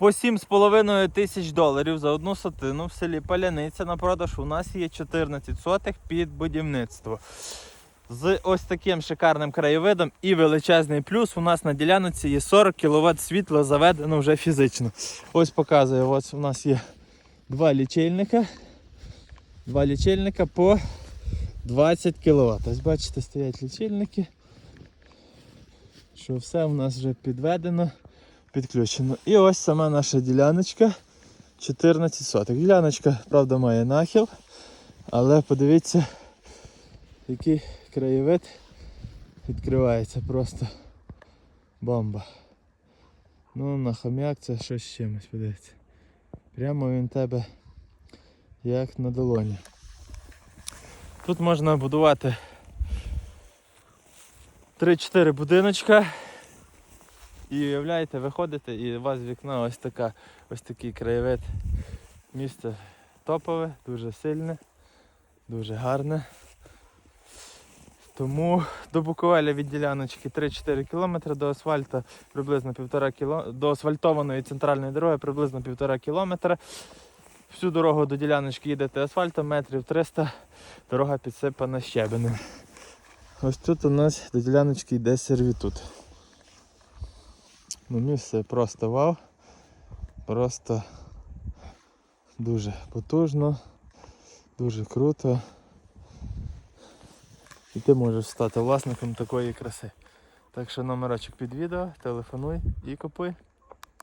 По 7,5 тисяч доларів за одну сотину в селі Паляниця на продаж у нас є 14 сотих під будівництво. З ось таким шикарним краєвидом і величезний плюс у нас на ділянці є 40 кВт світла заведено вже фізично. Ось показую, ось у нас є два лічильника. Два лічильника по 20 кВт. Ось бачите, стоять лічильники. Що все у нас вже підведено, підключено. І ось сама наша діляночка 14 соток. Діляночка, правда, має нахил, але подивіться, який краєвид відкривається просто бомба. Ну, на хом'як це щось з чимось, подивіться. Прямо він тебе як на долоні. Тут можна будувати 3-4 будиночка. І уявляєте, виходите і у вас з вікна ось така, ось такий краєвид. Місце топове, дуже сильне, дуже гарне. Тому до Буковеля від діляночки 3-4 км до асфальту приблизно 1,5 км, до асфальтованої центральної дороги приблизно 1,5 км. Всю дорогу до діляночки їдете асфальтом, метрів 300, дорога підсипана щебенем. Ось тут у нас до діляночки йде сервітут. Ну, місце просто вау. Просто дуже потужно, дуже круто. І ти можеш стати власником такої краси. Так що номерочок під відео, телефонуй і купуй.